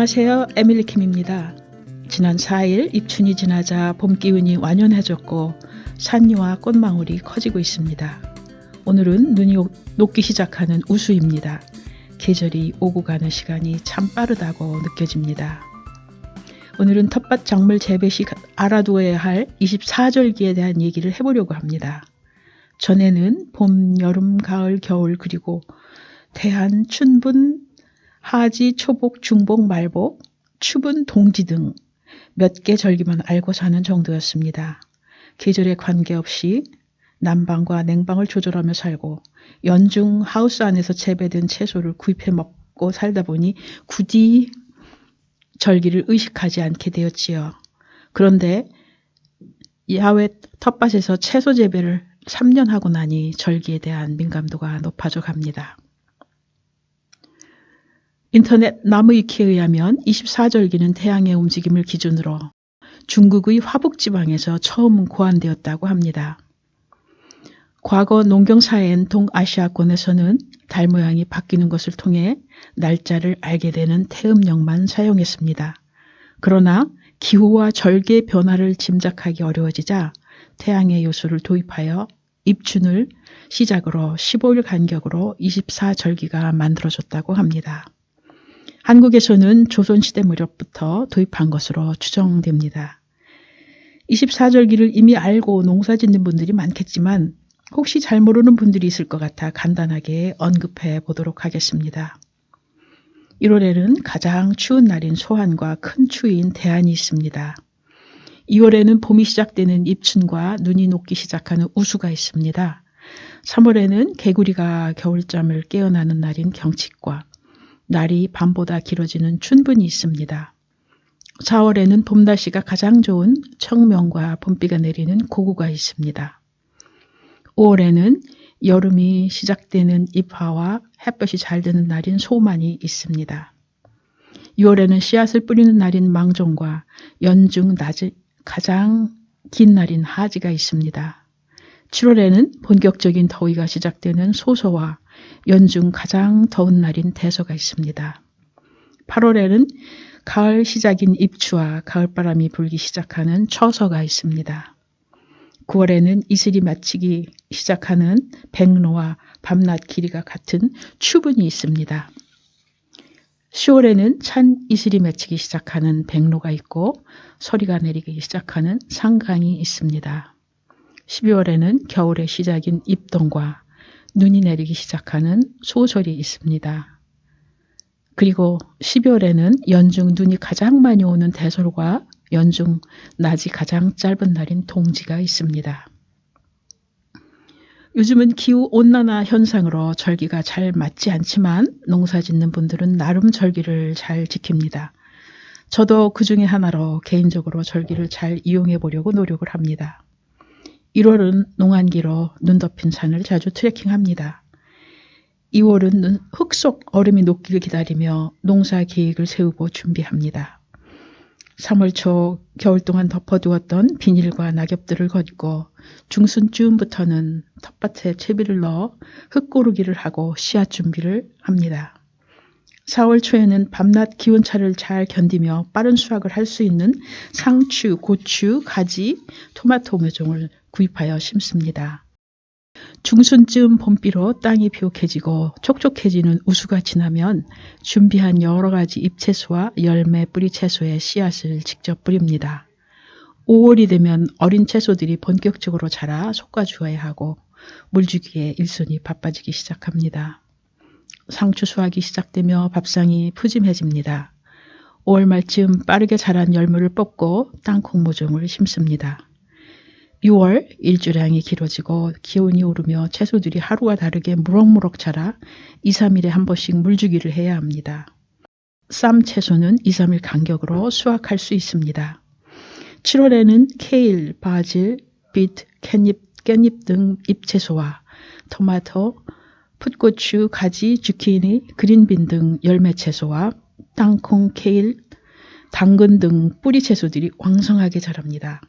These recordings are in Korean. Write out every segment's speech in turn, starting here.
안녕하세요. 에밀리 킴입니다. 지난 4일 입춘이 지나자 봄 기운이 완연해졌고 산리와 꽃망울이 커지고 있습니다. 오늘은 눈이 오- 녹기 시작하는 우수입니다. 계절이 오고 가는 시간이 참 빠르다고 느껴집니다. 오늘은 텃밭 작물 재배 시 알아두어야 할 24절기에 대한 얘기를 해보려고 합니다. 전에는 봄, 여름, 가을, 겨울 그리고 대한, 춘분, 하지, 초복, 중복, 말복, 추분, 동지 등 몇 개 절기만 알고 사는 정도였습니다. 계절에 관계없이 난방과 냉방을 조절하며 살고 연중 하우스 안에서 재배된 채소를 구입해 먹고 살다 보니 굳이 절기를 의식하지 않게 되었지요. 그런데 야외 텃밭에서 채소 재배를 3년 하고 나니 절기에 대한 민감도가 높아져 갑니다. 인터넷 나무위키에 의하면 24절기는 태양의 움직임을 기준으로 중국의 화북지방에서 처음 고안되었다고 합니다. 과거 농경사회인 동아시아권에서는 달 모양이 바뀌는 것을 통해 날짜를 알게 되는 태음력만 사용했습니다. 그러나 기후와 절개 변화를 짐작하기 어려워지자 태양의 요소를 도입하여 입춘을 시작으로 15일 간격으로 24절기가 만들어졌다고 합니다. 한국에서는 조선시대 무렵부터 도입한 것으로 추정됩니다. 24절기를 이미 알고 농사 짓는 분들이 많겠지만 혹시 잘 모르는 분들이 있을 것 같아 간단하게 언급해 보도록 하겠습니다. 1월에는 가장 추운 날인 소환과 큰 추위인 대안이 있습니다. 2월에는 봄이 시작되는 입춘과 눈이 녹기 시작하는 우수가 있습니다. 3월에는 개구리가 겨울잠을 깨어나는 날인 경칩과 날이 밤보다 길어지는 춘분이 있습니다. 4월에는 봄 날씨가 가장 좋은 청명과 봄비가 내리는 고구가 있습니다. 5월에는 여름이 시작되는 입하와 햇볕이 잘 드는 날인 소만이 있습니다. 6월에는 씨앗을 뿌리는 날인 망종과 연중 낮이 가장 긴 날인 하지가 있습니다. 7월에는 본격적인 더위가 시작되는 소서와 연중 가장 더운 날인 대서가 있습니다. 8월에는 가을 시작인 입추와 가을바람이 불기 시작하는 처서가 있습니다. 9월에는 이슬이 마치기 시작하는 백로와 밤낮 길이가 같은 추분이 있습니다. 10월에는 찬 이슬이 맺히기 시작하는 백로가 있고 소리가 내리기 시작하는 상강이 있습니다. 12월에는 겨울의 시작인 입동과 눈이 내리기 시작하는 소설이 있습니다. 그리고 12월에는 연중 눈이 가장 많이 오는 대솔과 연중 낮이 가장 짧은 날인 동지가 있습니다. 요즘은 기후 온난화 현상으로 절기가 잘 맞지 않지만 농사 짓는 분들은 나름 절기를 잘 지킵니다. 저도 그 중에 하나로 개인적으로 절기를 잘 이용해 보려고 노력을 합니다. 1월은 농한기로 눈 덮인 산을 자주 트레킹합니다. 2월은 흙속 얼음이 녹기를 기다리며 농사 계획을 세우고 준비합니다. 3월 초 겨울 동안 덮어두었던 비닐과 낙엽들을 걷고 중순쯤부터는 텃밭에 채비를 넣어 흙 고르기를 하고 씨앗 준비를 합니다. 4월 초에는 밤낮 기온차를 잘 견디며 빠른 수확을 할 수 있는 상추, 고추, 가지, 토마토 묘종을 구입하여 심습니다. 중순쯤 봄비로 땅이 비옥해지고 촉촉해지는 우수가 지나면 준비한 여러 가지 잎채소와 열매 뿌리 채소의 씨앗을 직접 뿌립니다. 5월이 되면 어린 채소들이 본격적으로 자라 솎아주어야 하고 물주기에 일손이 바빠지기 시작합니다. 상추 수확이 시작되며 밥상이 푸짐해집니다. 5월 말쯤 빠르게 자란 열무를 뽑고 땅콩 모종을 심습니다. 6월 일주량이 길어지고 기온이 오르며 채소들이 하루와 다르게 무럭무럭 자라 2, 3일에 한 번씩 물주기를 해야 합니다. 쌈 채소는 2, 3일 간격으로 수확할 수 있습니다. 7월에는 케일, 바질, 빛, 캣잎, 깻잎 등 잎채소와 토마토, 풋고추, 가지, 주키니, 그린빈 등 열매 채소와 땅콩, 케일, 당근 등 뿌리 채소들이 왕성하게 자랍니다.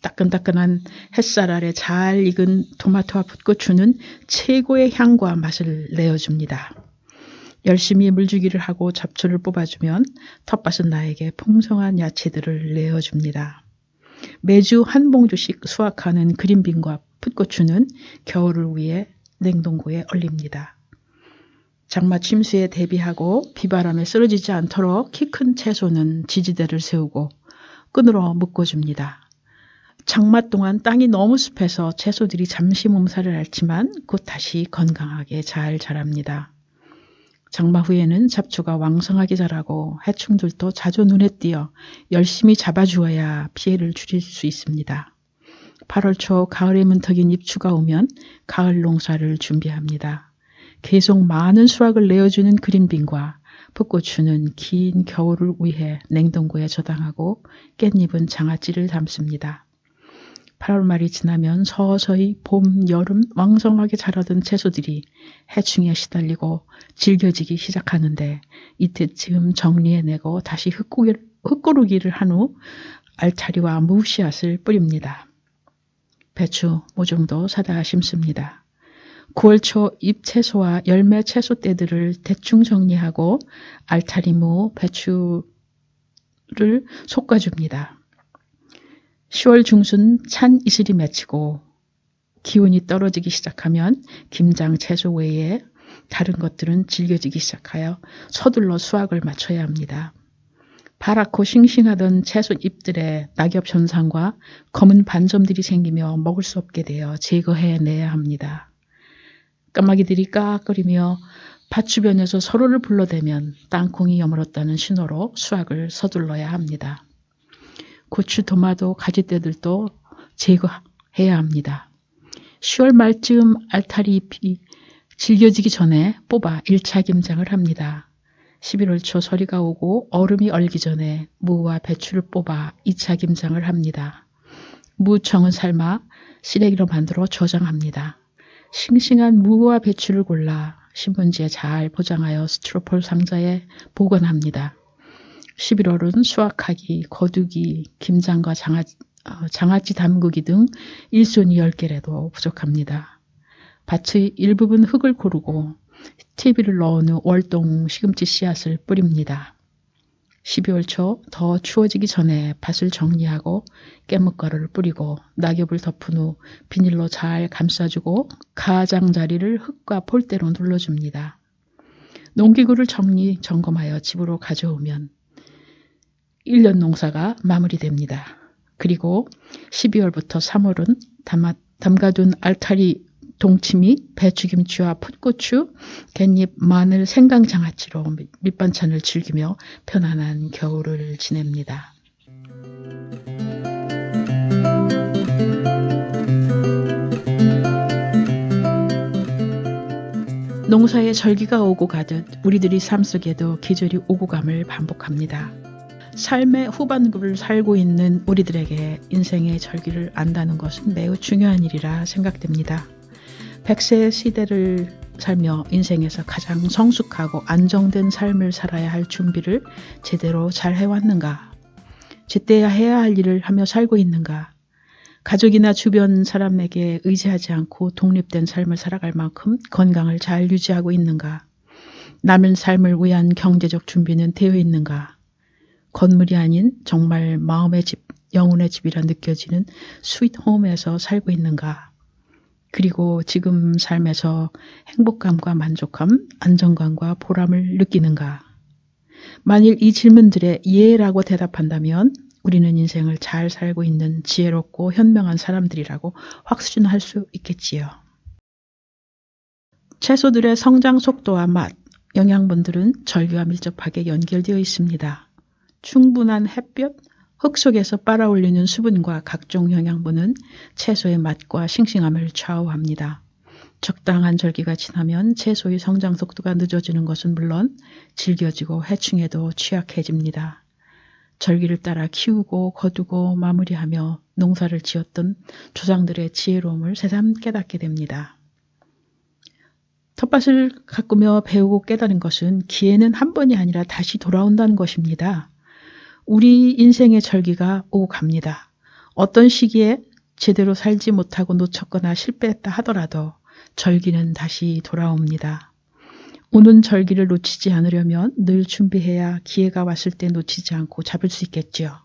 따끈따끈한 햇살 아래 잘 익은 토마토와 풋고추는 최고의 향과 맛을 내어줍니다. 열심히 물주기를 하고 잡초를 뽑아주면 텃밭은 나에게 풍성한 야채들을 내어줍니다. 매주 한 봉주씩 수확하는 그린빈과 풋고추는 겨울을 위해 냉동고에 얼립니다. 장마 침수에 대비하고 비바람에 쓰러지지 않도록 키 큰 채소는 지지대를 세우고 끈으로 묶어줍니다. 장마 동안 땅이 너무 습해서 채소들이 잠시 몸살을 앓지만 곧 다시 건강하게 잘 자랍니다. 장마 후에는 잡초가 왕성하게 자라고 해충들도 자주 눈에 띄어 열심히 잡아주어야 피해를 줄일 수 있습니다. 8월 초 가을의 문턱인 입추가 오면 가을 농사를 준비합니다. 계속 많은 수확을 내어주는 그린빈과 풋고추는 긴 겨울을 위해 냉동고에 저장하고 깻잎은 장아찌를 담습니다. 8월 말이 지나면 서서히 봄, 여름 왕성하게 자라던 채소들이 해충에 시달리고 질겨지기 시작하는데 이때쯤 정리해내고 다시 흙고르기를 한 후 알타리와 무씨앗을 뿌립니다. 배추, 모종도 사다 심습니다. 9월 초 잎채소와 열매 채소 때들을 대충 정리하고 알타리무, 배추를 솎아줍니다. 10월 중순 찬 이슬이 맺히고 기온이 떨어지기 시작하면 김장 채소 외에 다른 것들은 질겨지기 시작하여 서둘러 수확을 마쳐야 합니다. 파랗고 싱싱하던 채소 잎들의 낙엽 현상과 검은 반점들이 생기며 먹을 수 없게 되어 제거해내야 합니다. 까마귀들이 까악거리며 밭 주변에서 서로를 불러대면 땅콩이 여물었다는 신호로 수확을 서둘러야 합니다. 고추, 도마도, 가지대들도 제거해야 합니다. 10월 말쯤 알타리 잎이 질겨지기 전에 뽑아 1차 김장을 합니다. 11월 초 서리가 오고 얼음이 얼기 전에 무와 배추를 뽑아 2차 김장을 합니다. 무청은 삶아 시래기로 만들어 저장합니다. 싱싱한 무와 배추를 골라 신문지에 잘 포장하여 스티로폴 상자에 보관합니다. 11월은 수확하기, 거두기, 김장과 장아찌, 어, 장아찌 담그기 등 일손이 10개라도 부족합니다. 밭의 일부분 흙을 고르고 TV를 넣은 후 월동 시금치 씨앗을 뿌립니다. 12월 초 더 추워지기 전에 밭을 정리하고 깨뭇가루를 뿌리고 낙엽을 덮은 후 비닐로 잘 감싸주고 가장자리를 흙과 폴대로 눌러줍니다. 농기구를 정리 점검하여 집으로 가져오면 1년 농사가 마무리됩니다. 그리고 12월부터 3월은 담아, 담가둔 알타리 동치미, 배추김치와 풋고추, 깻잎, 마늘, 생강장아찌로 밑반찬을 즐기며 편안한 겨울을 지냅니다. 농사에 절기가 오고 가듯 우리들이 삶 속에도 계절이 오고 감을 반복합니다. 삶의 후반부를 살고 있는 우리들에게 인생의 절기를 안다는 것은 매우 중요한 일이라 생각됩니다. 백세 시대를 살며 인생에서 가장 성숙하고 안정된 삶을 살아야 할 준비를 제대로 잘 해왔는가? 제때야 해야 할 일을 하며 살고 있는가? 가족이나 주변 사람에게 의지하지 않고 독립된 삶을 살아갈 만큼 건강을 잘 유지하고 있는가? 남은 삶을 위한 경제적 준비는 되어 있는가? 건물이 아닌 정말 마음의 집, 영혼의 집이라 느껴지는 스윗홈에서 살고 있는가? 그리고 지금 삶에서 행복감과 만족감, 안정감과 보람을 느끼는가? 만일 이 질문들에 예라고 대답한다면 우리는 인생을 잘 살고 있는 지혜롭고 현명한 사람들이라고 확신할 수 있겠지요. 채소들의 성장 속도와 맛, 영양분들은 절기와 밀접하게 연결되어 있습니다. 충분한 햇볕, 흙 속에서 빨아올리는 수분과 각종 영양분은 채소의 맛과 싱싱함을 좌우합니다. 적당한 절기가 지나면 채소의 성장 속도가 늦어지는 것은 물론 질겨지고 해충에도 취약해집니다. 절기를 따라 키우고 거두고 마무리하며 농사를 지었던 조상들의 지혜로움을 새삼 깨닫게 됩니다. 텃밭을 가꾸며 배우고 깨달은 것은 기회는 한 번이 아니라 다시 돌아온다는 것입니다. 우리 인생의 절기가 오고 갑니다. 어떤 시기에 제대로 살지 못하고 놓쳤거나 실패했다 하더라도 절기는 다시 돌아옵니다. 오는 절기를 놓치지 않으려면 늘 준비해야 기회가 왔을 때 놓치지 않고 잡을 수 있겠지요.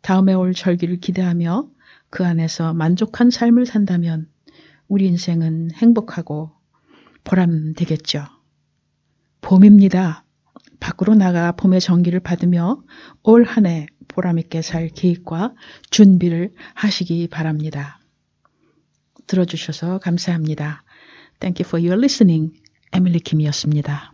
다음에 올 절기를 기대하며 그 안에서 만족한 삶을 산다면 우리 인생은 행복하고 보람 되겠죠. 봄입니다. 밖으로 나가 봄의 정기를 받으며 올 한 해 보람있게 살 계획과 준비를 하시기 바랍니다. 들어주셔서 감사합니다. Thank you for your listening. 에밀리 김이었습니다.